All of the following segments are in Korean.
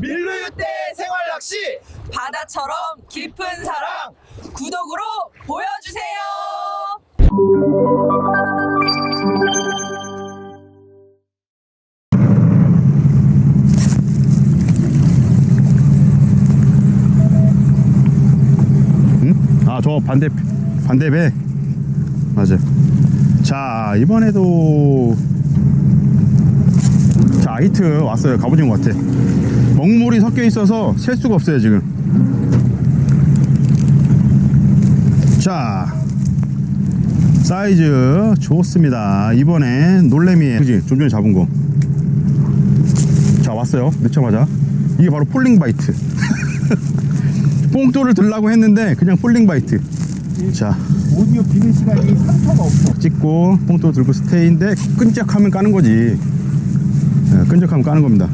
밀루유대 생활낚시! 바다처럼 깊은 사랑! 구독으로 보여주세요. 아저 반대 반대 배. 맞아 자 이번에도 자 아이트 왔어요. 갑오징어 같아 먹물이 섞여 있어서 셀 수가 없어요 지금. 자 사이즈 좋습니다. 이번엔 놀래미에 그지? 좀 전에 잡은 거 자 왔어요. 넣자마자. 이게 바로 폴링 바이트. 뽕돌을 들라고 했는데 그냥 폴링 바이트. 자. 오디오 비는 시간이 3초가 없어. 찍고 뽕돌 들고 스테이인데 끈적하면 까는 거지. 예, 끈적하면 까는 겁니다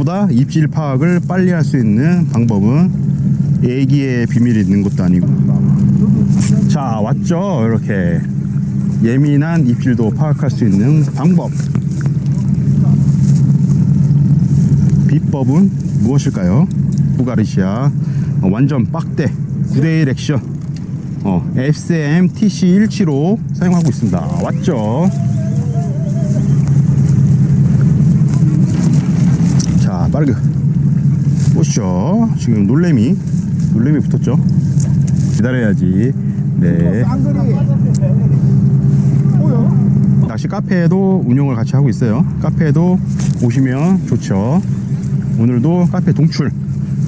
누구보다 입질 파악을 빨리 할 수 있는 방법은 애기의 비밀이 있는 것도 아니고. 자 왔죠? 이렇게 예민한 입질도 파악할 수 있는 방법. 비법은 무엇일까요? 부가르시아 어, 완전 빡대 9대1 액션. 어, SM TC175 사용하고 있습니다. 왔죠 자 빠르게 보시죠 지금 놀래미 놀래미 붙었죠 기다려야지 네? 낚시 카페에도 운영을 같이 하고 있어요. 카페에도 오시면 좋죠. 오늘도 카페 동출.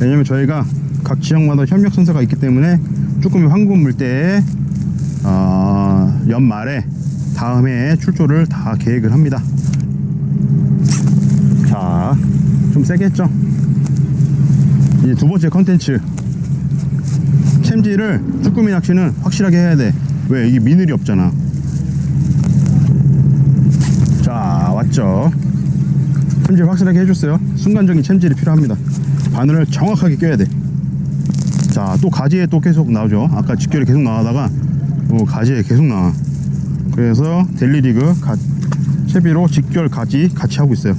왜냐면 저희가 각 지역마다 협력 선사가 있기 때문에 쭈꾸미 황금 물때에 어, 연말에 다음 해에 출조를 다 계획을 합니다. 자, 좀 세게 했죠? 이제 두 번째 컨텐츠. 챔질을 쭈꾸미 낚시는 확실하게 해야 돼. 왜? 이게 미늘이 없잖아. 자 왔죠 챔질 확실하게 해줬어요 순간적인 챔질이 필요합니다 바늘을 정확하게 껴야 돼자 또 가지에 또 계속 나오죠 아까 직결이 계속 나가다가 또 가지에 계속 나와 그래서 델리리그 가, 채비로 직결 가지 같이 하고 있어요